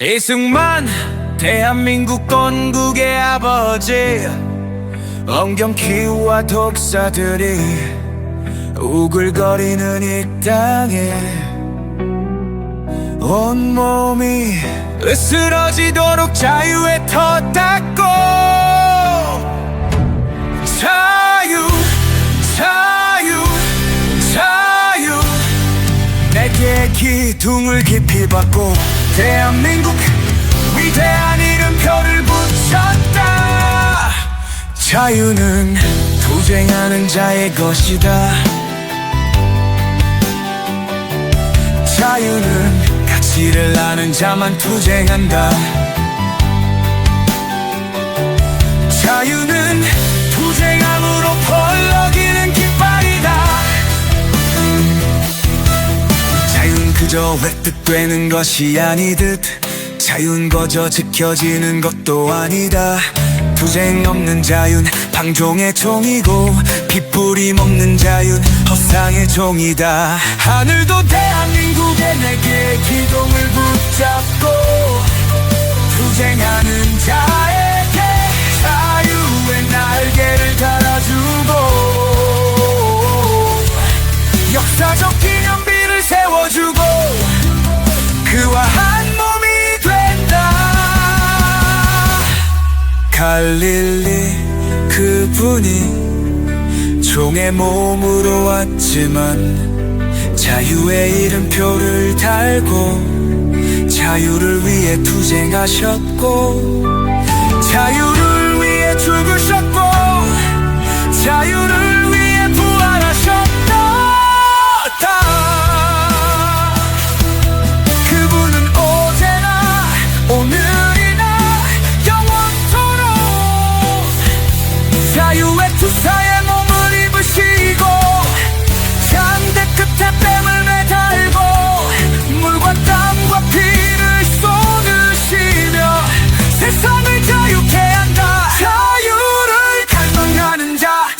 이승만 대한민국 건국의 아버지 엄경키와 독사들이 우글거리는 이 땅에 온몸이 으스러지도록 자유의 터 닦고 자유 자유 자유. 내게 기둥을 깊이 받고 대한민국 위대한 이름표를 붙였다. 자유는 투쟁하는 자의 것이다. 자유는 가치를 아는 자만 투쟁한다. 자유는 그저 획득되는 것이 아니듯 자유는 거저 지켜지는 것도 아니다. 투쟁 없는 자유는 방종의 종이고 핏불이 먹는 자유는 허상의 종이다. 하늘도 대한민국에 내게 기동을 붙잡고 투쟁하는 자유의 갈릴리 그분이 종의 몸으로 왔지만 자유의 이름표를 달고 자유를 위해 투쟁하셨고 자유를 위해 죽으셨고 자유를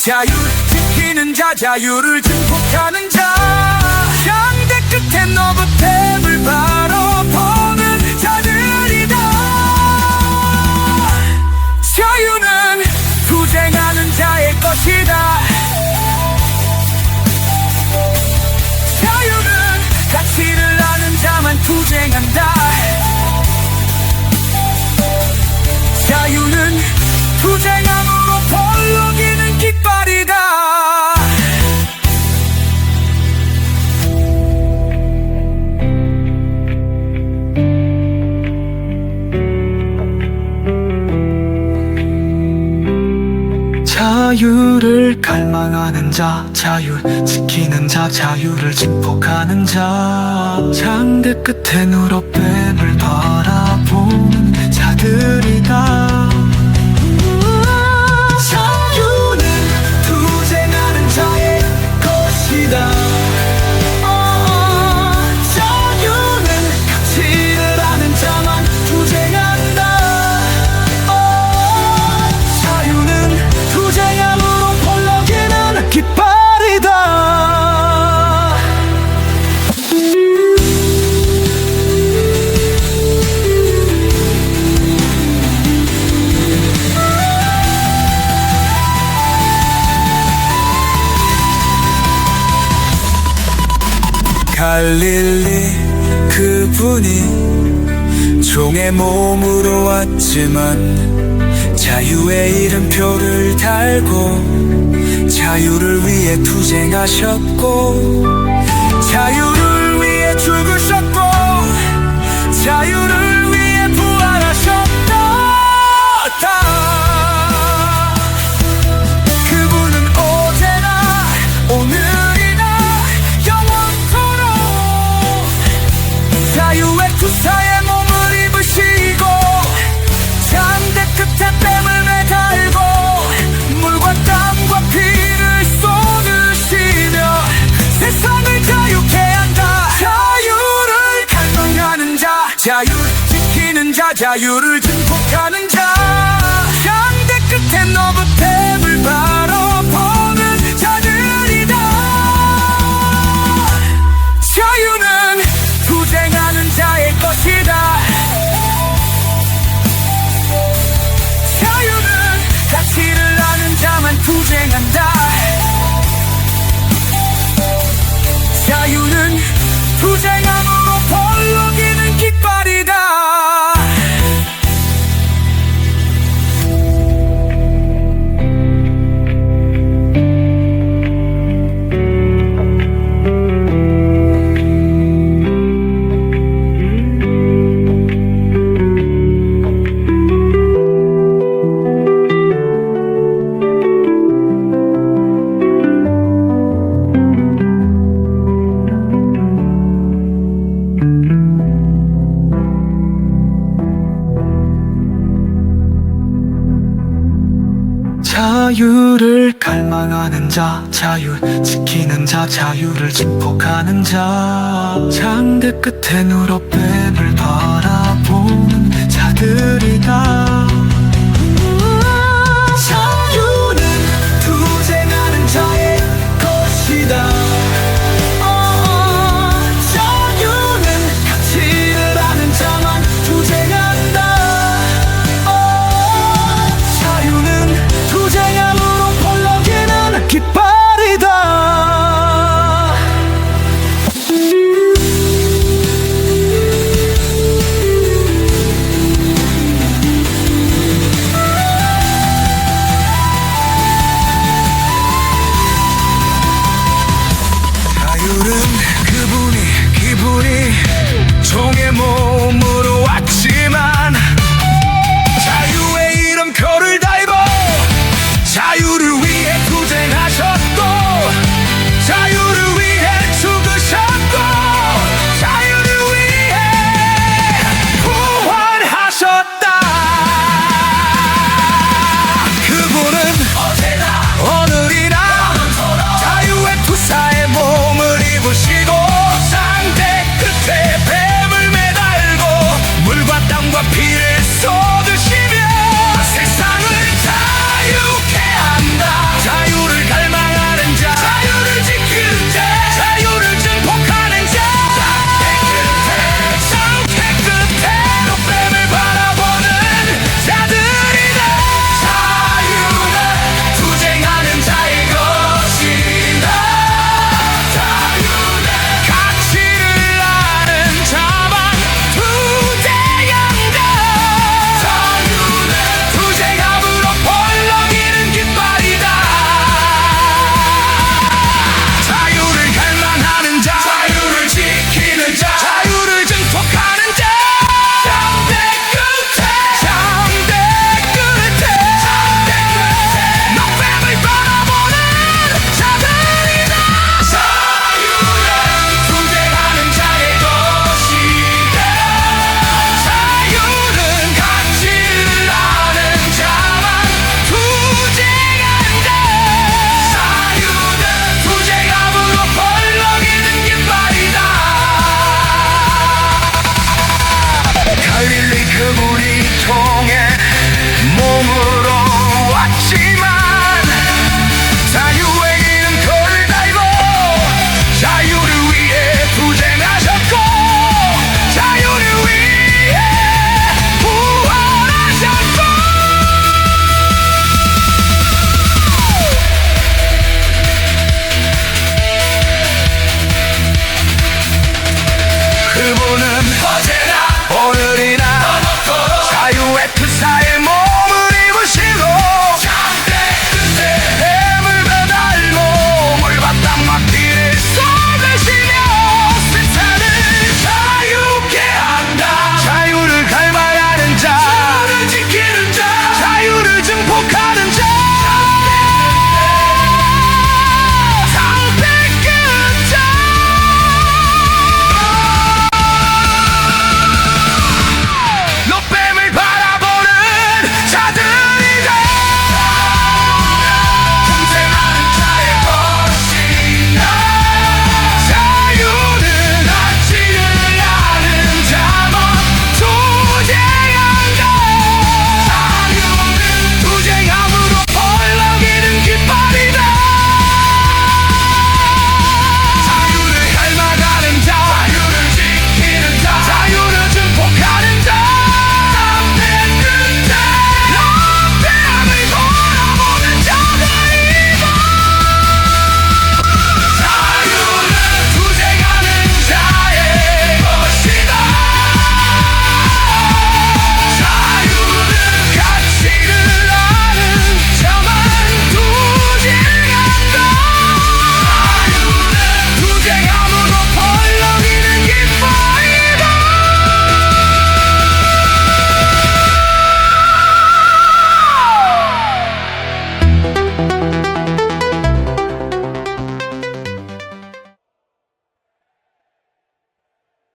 자 자유 지키는 자 자유를 증폭하는 자. 장대 끝에 너부템을 바라보는 자들이다. 자유는 투쟁하는 자의 것이다. 자유는 가치를 아는 자만 투쟁 자유를 갈망하는 자 자유 지키는 자 자유를 증폭하는 자. 장대 끝에 누룩뱀을 바라보는 자들이다 몸으로 왔지만 자유의 이름표를 달고 자유를 위해 투쟁하셨고 자유를 위해 죽으셨고 자유를 자유 지키는 자 자유를 증폭하는 자. 양대 끝에 너부터을 바라보는 자들이다. 자유는 투쟁하는 자의 것이다. 자유는 가치를 아는 자만 투쟁한다. 자유는 투쟁 자유를 갈망하는 자 자유 지키는 자 자유를 축복하는 자. 창대 끝에 누로 뱀을 바라보는 자들이다.